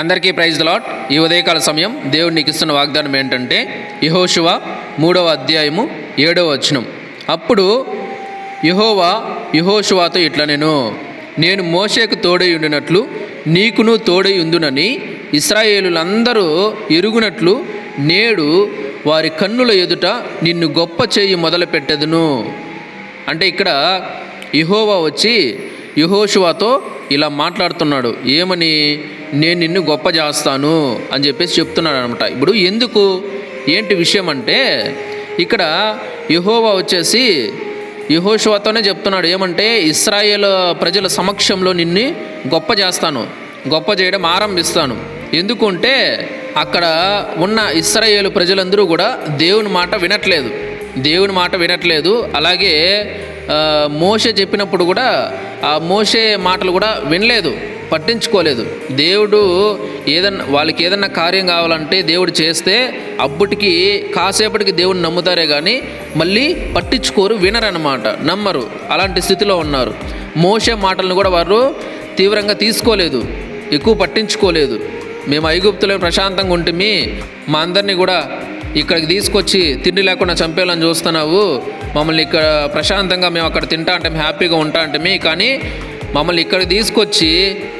అందరికీ praise lot ఈ ఉదయకాల సమయం దేవుడు నీకు ఇస్తున్న వాగ్దానం ఏంటంటే యహోశివ మూడవ అధ్యాయము ఏడవ వచనం. అప్పుడు యహోవా యహోశివాతో ఇట్లా నేను నేను మోషేకు తోడై ఉండినట్లు నీకును తోడై ఉందునని ఇస్రాయేలులందరూ ఎరుగునట్లు నేడు వారి కన్నుల ఎదుట నిన్ను గొప్ప చేయి మొదలుపెట్టెదను. అంటే ఇక్కడ యహోవా వచ్చి యహోషువాతో ఇలా మాట్లాడుతున్నాడు. ఏమని? నేను నిన్ను గొప్ప చేస్తాను అని చెప్పేసి చెప్తున్నాడు అనమాట ఇప్పుడు ఎందుకు? ఏంటి విషయం అంటే ఇక్కడ యహోవా వచ్చేసి యహోషువాతోనే చెప్తున్నాడు. ఏమంటే ఇస్రాయేల్ ప్రజల సమక్షంలో నిన్ను గొప్ప చేస్తాను గొప్ప చేయడం ఆరంభిస్తాను. ఎందుకంటే అక్కడ ఉన్న ఇస్రాయేల్ ప్రజలందరూ కూడా దేవుని మాట వినట్లేదు దేవుని మాట వినట్లేదు. అలాగే ఆ, మోషే చెప్పినప్పుడు కూడా ఆ మోషే మాటలు కూడా వినలేదు. పట్టించుకోలేదు. దేవుడు ఏదన్నా వాళ్ళకి ఏదన్నా కార్యం కావాలంటే దేవుడు చేస్తే అప్పటికి కాసేపటికి దేవుడిని నమ్ముతారే కానీ మళ్ళీ పట్టించుకోరు వినరనమాట నమ్మరు. అలాంటి స్థితిలో ఉన్నారు. మోసే మాటలను కూడా వారు తీవ్రంగా తీసుకోలేదు ఎక్కువ పట్టించుకోలేదు. మేము ఐగుప్తులో ప్రశాంతంగా ఉంటుమి మా అందరినీ కూడా ఇక్కడికి తీసుకొచ్చి తిండి లేకుండా చంపేయాలని చూస్తున్నావు. మమ్మల్ని ఇక్కడ ప్రశాంతంగా మేము అక్కడ తింటా అంటే హ్యాపీగా ఉంటా అంటే కానీ మమ్మల్ని ఇక్కడికి తీసుకొచ్చి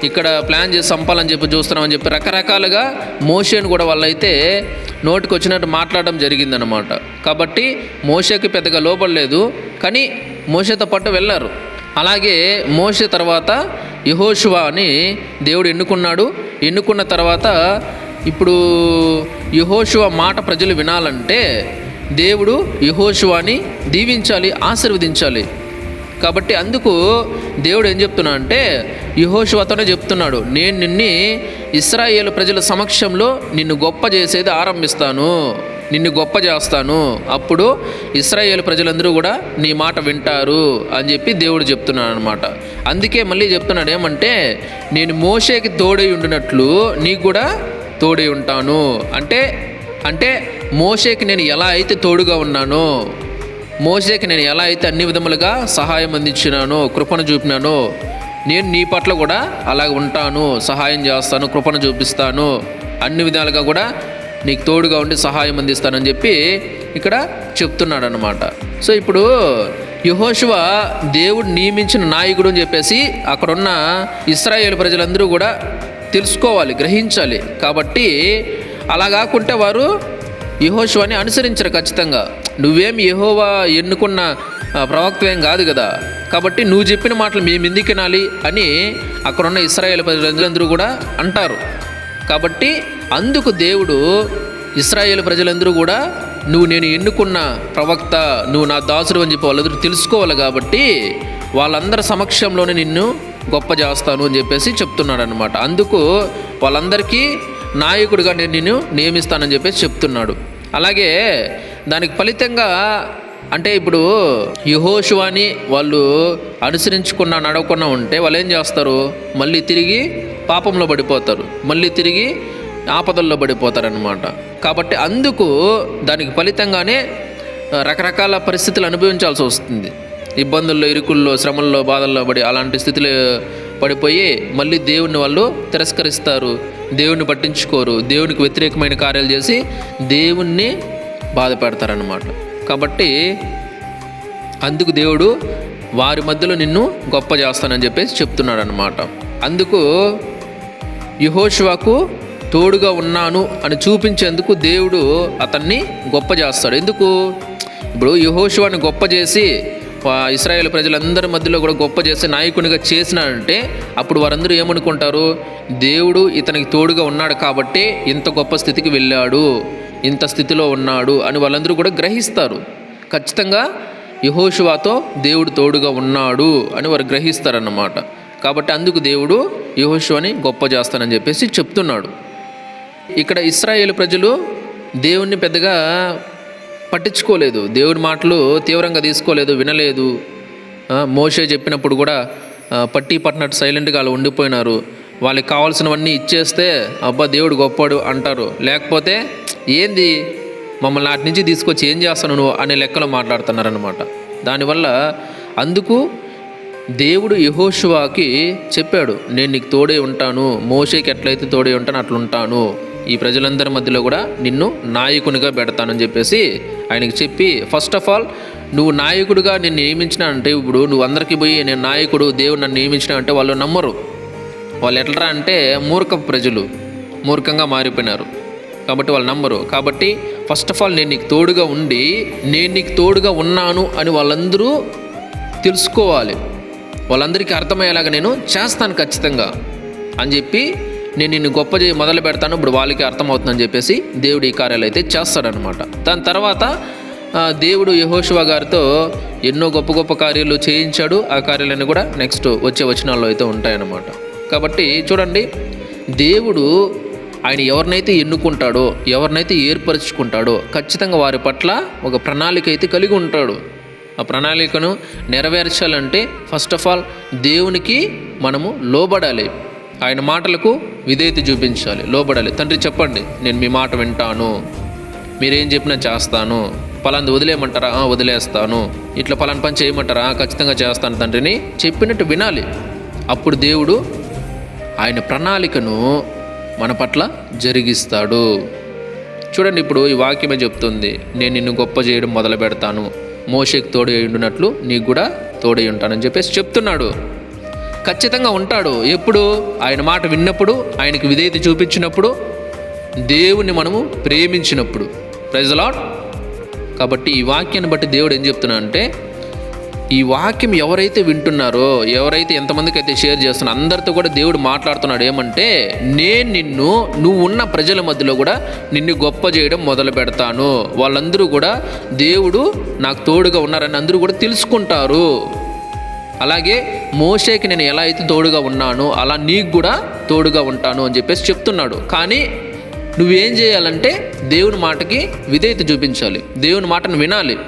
ఇక్కడ ప్లాన్ చేసి చంపాలని చెప్పి చూస్తున్నామని చెప్పి రకరకాలుగా మోషేని కూడా వాళ్ళైతే నోటికి వచ్చినట్టు మాట్లాడడం జరిగిందనమాట కాబట్టి మోషేకి పెద్దగా లోపడలేదు కానీ మోషేతో పాటు వెళ్ళారు. అలాగే మోషే తర్వాత యహోషువా అని దేవుడు ఎన్నుకున్నాడు. ఎన్నుకున్న తర్వాత ఇప్పుడు యహోషువ మాట ప్రజలు వినాలంటే దేవుడు యహోషువాని దీవించాలి ఆశీర్వదించాలి. కాబట్టి అందుకు దేవుడు ఏం చెప్తున్నా అంటే యహోషువతోనే చెప్తున్నాడు నేను నిన్ని ఇస్రాయేల్ ప్రజల సమక్షంలో నిన్ను గొప్ప చేసేది ఆరంభిస్తాను నిన్ను గొప్ప చేస్తాను. అప్పుడు ఇస్రాయేల్ ప్రజలందరూ కూడా నీ మాట వింటారు అని చెప్పి దేవుడు చెప్తున్నాడు అనమాట అందుకే మళ్ళీ చెప్తున్నాడు ఏమంటే నేను మోషేకి తోడై ఉండినట్లు నీకు కూడా తోడై ఉంటాను. అంటే అంటే మోషేకి నేను ఎలా అయితే తోడుగా ఉన్నానో మోసేకి నేను ఎలా అయితే అన్ని విధములుగా సహాయం అందించినానో కృపను చూపినానో నేను నీ పట్ల కూడా అలాగ ఉంటాను సహాయం చేస్తాను కృపను చూపిస్తాను అన్ని విధాలుగా కూడా నీకు తోడుగా ఉండి సహాయం అందిస్తానని చెప్పి ఇక్కడ చెప్తున్నాడు అనమాట సో ఇప్పుడు యహోశివ దేవుడు నియమించిన నాయకుడు అని చెప్పేసి అక్కడున్న ఇస్రాయేల్ ప్రజలందరూ కూడా తెలుసుకోవాలి గ్రహించాలి. కాబట్టి అలా కాకుంటే వారు యహోశివాని అనుసరించరు ఖచ్చితంగా. నువ్వేం యహోవా ఎన్నుకున్న ప్రవక్తవేం కాదు కదా. కాబట్టి నువ్వు చెప్పిన మాటలు మేము ఎందుకు వినాలి అని అక్కడున్న ఇస్రాయేల్ ప్రజలందరూ కూడా అంటారు. కాబట్టి అందుకు దేవుడు ఇస్రాయేల్ ప్రజలందరూ కూడా నువ్వు నేను ఎన్నుకున్న ప్రవక్త నువ్వు నా దాసుడు అని చెప్పి వాళ్ళందరూ తెలుసుకోవాలి కాబట్టి వాళ్ళందరి సమక్షంలోనే నిన్ను గొప్ప చేస్తాను అని చెప్పేసి చెప్తున్నాడు అనమాట అందుకు వాళ్ళందరికీ నాయకుడిగా నేను నిన్ను నియమిస్తానని చెప్పేసి చెప్తున్నాడు. అలాగే దానికి ఫలితంగా అంటే ఇప్పుడు యహోషువాని వాళ్ళు అనుసరించకుండా నడవకుండా ఉంటే వాళ్ళు ఏం చేస్తారు? మళ్ళీ తిరిగి పాపంలో పడిపోతారు. మళ్ళీ తిరిగి ఆపదల్లో పడిపోతారనమాట కాబట్టి అందుకు దానికి ఫలితంగానే రకరకాల పరిస్థితులు అనుభవించాల్సి వస్తుంది. ఇబ్బందుల్లో ఇరుకుల్లో శ్రమల్లో బాధల్లో పడి అలాంటి స్థితిలో పడిపోయి మళ్ళీ దేవుణ్ణి వాళ్ళు తిరస్కరిస్తారు. దేవుని పట్టించుకోరు. దేవునికి వ్యతిరేకమైన కార్యాలు చేసి దేవుణ్ణి బాధపెడతారనమాట కాబట్టి అందుకు దేవుడు వారి మధ్యలో నిన్ను గొప్ప చేస్తానని చెప్పేసి చెప్తున్నాడు అనమాట అందుకు యహోషువాకు తోడుగా ఉన్నాను అని చూపించేందుకు దేవుడు అతన్ని గొప్ప చేస్తాడు. ఎందుకు? ఇప్పుడు యహోషువాని గొప్ప చేసి ఇస్రాయేల్ ప్రజలందరి మధ్యలో కూడా గొప్ప చేసే నాయకునిగా చేసినాడంటే అప్పుడు వారందరూ ఏమనుకుంటారు? దేవుడు ఇతనికి తోడుగా ఉన్నాడు కాబట్టి ఇంత గొప్ప స్థితికి వెళ్ళాడు ఇంత స్థితిలో ఉన్నాడు అని వాళ్ళందరూ కూడా గ్రహిస్తారు. ఖచ్చితంగా యహోషువాతో దేవుడు తోడుగా ఉన్నాడు అని వారు గ్రహిస్తారన్నమాట. కాబట్టి అందుకు దేవుడు యహోషువని గొప్ప చేస్తానని చెప్పేసి చెప్తున్నాడు. ఇక్కడ ఇస్రాయేల్ ప్రజలు దేవుణ్ణి పెద్దగా పట్టించుకోలేదు. దేవుడి మాటలు తీవ్రంగా తీసుకోలేదు వినలేదు. మోషే చెప్పినప్పుడు కూడా పట్టి పట్టినట్టు సైలెంట్గా వాళ్ళు ఉండిపోయినారు. వాళ్ళకి కావాల్సినవన్నీ ఇచ్చేస్తే అబ్బా దేవుడు గొప్పాడు అంటారు. లేకపోతే ఏంది? మమ్మల్ని నాటి నుంచి తీసుకొచ్చి ఏం చేస్తాను నువ్వు అనే లెక్కలో మాట్లాడుతున్నారనమాట దానివల్ల అందుకు దేవుడు యహోషువాకి చెప్పాడు నేను నీకు తోడే ఉంటాను. మోషేకి ఎట్లయితే తోడే ఉంటాను అట్లా ఉంటాను ఈ ప్రజలందరి మధ్యలో కూడా నిన్ను నాయకునిగా పెడతానని చెప్పేసి ఆయనకి చెప్పి ఫస్ట్ ఆఫ్ ఆల్ నువ్వు నాయకుడిగా నిన్ను నియమించిన అంటే ఇప్పుడు నువ్వు అందరికీ పోయి నేను నాయకుడు దేవుడు నన్ను నియమించిన అంటే వాళ్ళు నమ్మరు. వాళ్ళు ఎట్లరా అంటే మూర్ఖ ప్రజలు మూర్ఖంగా మారిపోయినారు. కాబట్టి వాళ్ళు నమ్మరు. కాబట్టి ఫస్ట్ ఆఫ్ ఆల్ నేను నీకు తోడుగా ఉండి నేను నీకు తోడుగా ఉన్నాను అని వాళ్ళందరూ తెలుసుకోవాలి. వాళ్ళందరికీ అర్థమయ్యేలాగా నేను చేస్తాను ఖచ్చితంగా అని చెప్పి నేను నిన్ను గొప్ప చేయి మొదలు పెడతాను ఇప్పుడు వాళ్ళకి అర్థమవుతుందని చెప్పేసి దేవుడు ఈ కార్యాలు అయితే చేస్తాడనమాట. దాని తర్వాత దేవుడు యహోశివ గారితో ఎన్నో గొప్ప గొప్ప కార్యాలు చేయించాడు. ఆ కార్యాలన్నీ కూడా నెక్స్ట్ వచ్చే వచనాల్లో అయితే ఉంటాయన్నమాట. కాబట్టి చూడండి దేవుడు ఆయన ఎవరినైతే ఎన్నుకుంటాడో ఎవరినైతే ఏర్పరచుకుంటాడో ఖచ్చితంగా వారి పట్ల ఒక ప్రణాళిక అయితే కలిగి ఉంటాడు. ఆ ప్రణాళికను నెరవేర్చాలంటే ఫస్ట్ ఆఫ్ ఆల్ దేవునికి మనము లోబడాలి. ఆయన మాటలకు విధేయత చూపించాలి లోబడాలి. తండ్రి చెప్పండి నేను మీ మాట వింటాను. మీరేం చెప్పినా చేస్తాను. పలాంది వదిలేయమంటారా? వదిలేస్తాను. ఇట్లా పలాని పని చేయమంటారా? ఖచ్చితంగా చేస్తాను తండ్రిని. చెప్పినట్టు వినాలి. అప్పుడు దేవుడు ఆయన ప్రణాళికను మన పట్ల జరిగిస్తాడు. చూడండి ఇప్పుడు ఈ వాక్యమే చెప్తుంది నేను నిన్ను గొప్ప చేయడం మొదలు పెడతాను మోషకి తోడై ఉండినట్లు నీకు కూడా తోడై ఉంటానని చెప్పేసి చెప్తున్నాడు. ఖచ్చితంగా ఉంటాడు. ఎప్పుడు? ఆయన మాట విన్నప్పుడు ఆయనకి విధేయత చూపించినప్పుడు దేవుణ్ణి మనము ప్రేమించినప్పుడు. ప్రజలాట్ కాబట్టి ఈ వాక్యాన్ని బట్టి దేవుడు ఏం చెప్తున్నా అంటే ఈ వాక్యం ఎవరైతే వింటున్నారో ఎవరైతే ఎంతమందికి అయితే షేర్ చేస్తున్నారో అందరితో కూడా దేవుడు మాట్లాడుతున్నాడు ఏమంటే నేను నిన్ను నువ్వు ఉన్న ప్రజల మధ్యలో కూడా నిన్ను గొప్ప చేయడం మొదలు పెడతాను. వాళ్ళందరూ కూడా దేవుడు నాకు తోడుగా ఉన్నారని అందరూ కూడా తెలుసుకుంటారు. అలాగే మోషేకి నేను ఎలా అయితే తోడుగా ఉన్నానో అలా నీకు కూడా తోడుగా ఉంటాను అని చెప్పేసి చెప్తున్నాడు. కానీ నువ్వేం చేయాలంటే దేవుని మాటకి విధేయత చూపించాలి. దేవుని మాటను వినాలి.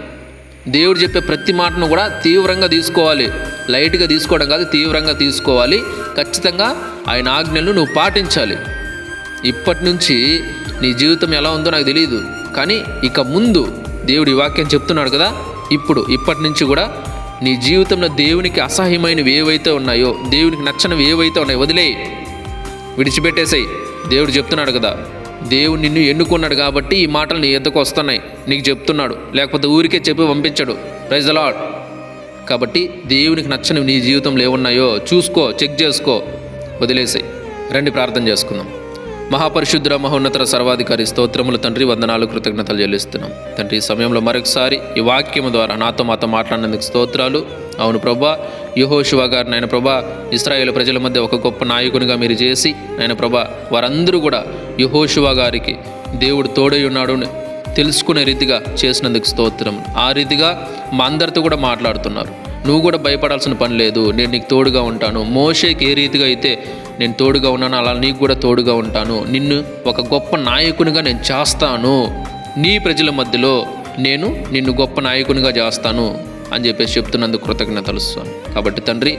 దేవుడు చెప్పే ప్రతి మాటను కూడా తీవ్రంగా తీసుకోవాలి. లైట్గా తీసుకోవడం కాదు తీవ్రంగా తీసుకోవాలి. ఖచ్చితంగా ఆయన ఆజ్ఞలు నువ్వు పాటించాలి. ఇప్పటి నుంచి నీ జీవితం ఎలా ఉందో నాకు తెలియదు కానీ ఇక ముందు దేవుడి వాక్యం చెప్తున్నాడు కదా ఇప్పుడు ఇప్పటి నుంచి కూడా నీ జీవితంలో దేవునికి అసహ్యమైనవి ఏవైతే ఉన్నాయో దేవునికి నచ్చనివి ఏవైతే ఉన్నాయో వదిలే విడిచిపెట్టేసాయి. దేవుడు చెప్తున్నాడు కదా దేవుడు నిన్ను ఎన్నుకున్నాడు కాబట్టి ఈ మాటలు నీ ఎద్దకు వస్తున్నాయి. నీకు చెప్తున్నాడు లేకపోతే ఊరికే చెప్పి పంపించాడు. ప్రైజ్ అలాడ్ కాబట్టి దేవునికి నచ్చనివి నీ జీవితంలో ఏమున్నాయో చూసుకో చెక్ చేసుకో వదిలేసాయి. రండి ప్రార్థన చేసుకుందాం. మహాపరిశుద్ర మహోన్నతర సర్వాధికారి స్తోత్రములు తండ్రి వందనాలు కృతజ్ఞతలు చెల్లిస్తున్నాం. తండ్రి ఈ సమయంలో మరొకసారి ఈ వాక్యము ద్వారా నాతో మాతో మాట్లాడినందుకు స్తోత్రాలు. అవును ప్రభా యహోశివ గారు నాయన ప్రభా ఇస్రాయేల్ ప్రజల మధ్య ఒక గొప్ప నాయకునిగా మీరు చేసి నాయన ప్రభా వారందరూ కూడా యహోశివ గారికి దేవుడు తోడై ఉన్నాడు అని తెలుసుకునే రీతిగా చేసినందుకు స్తోత్రం. ఆ రీతిగా మా అందరితో కూడా మాట్లాడుతున్నారు. నువ్వు కూడా భయపడాల్సిన పని లేదు. నేను నీకు తోడుగా ఉంటాను. మోషేకి ఏ రీతిగా అయితే నేను తోడుగా ఉన్నాను అలా నీకు కూడా తోడుగా ఉంటాను. నిన్ను ఒక గొప్ప నాయకునిగా నేను చేస్తాను. నీ ప్రజల మధ్యలో నేను నిన్ను గొప్ప నాయకునిగా చేస్తాను అని చెప్పేసి చెప్తున్నందుకు కృతజ్ఞతలు కాబట్టి తండ్రి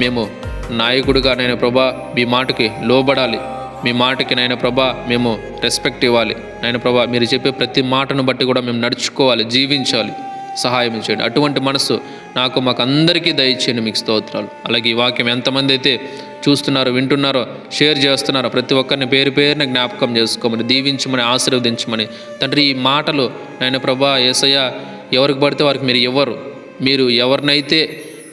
మేము నాయకుడిగా నేను ప్రభా మీ మాటకి లోబడాలి. మీ మాటకి నాయన ప్రభా మేము రెస్పెక్ట్ ఇవ్వాలి. నాయన ప్రభా మీరు చెప్పే ప్రతి మాటను బట్టి కూడా మేము నడుచుకోవాలి జీవించాలి. సహాయం చేయండి. అటువంటి మనసు నాకు మాకు అందరికీ దయచేయండి మీకు స్తోత్రాలు. అలాగే ఈ వాక్యం ఎంతమంది అయితే చూస్తున్నారో వింటున్నారో షేర్ చేస్తున్నారో ప్రతి ఒక్కరిని పేరు పేరున జ్ఞాపకం చేసుకోమని దీవించమని ఆశీర్వదించమని. తండ్రి ఈ మాటలు నాయన ప్రభా ఏసయ్య ఎవరికి పడితే వారికి మీరు ఇవ్వరు. మీరు ఎవరినైతే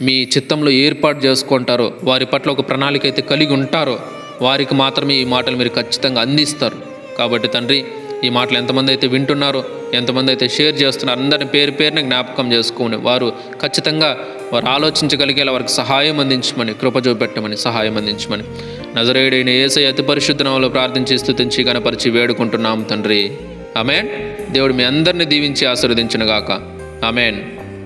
మీ చిత్తంలో ఏర్పాటు చేసుకుంటారో వారి పట్ల ఒక ప్రణాళిక అయితే కలిగి ఉంటారో వారికి మాత్రమే ఈ మాటలు మీరు ఖచ్చితంగా అందిస్తారు. కాబట్టి తండ్రి ఈ మాటలు ఎంతమంది అయితే వింటున్నారో ఎంతమంది అయితే షేర్ చేస్తున్నారో అందరిని పేరు పేరున జ్ఞాపకం చేసుకుని వారు ఖచ్చితంగా వారు ఆలోచించగలిగేలా వారికి సహాయం అందించమని కృప చూపెట్టమని సహాయం అందించమని. నజరేయుడైన ఏసై అతి పరిశుద్ధ నామములో ప్రార్థించి స్థుతించి గణపరిచి వేడుకుంటున్నాం తండ్రి. అమేన్ దేవుడు మీ అందరిని దీవించి ఆశీర్వదించినగాక. అమేన్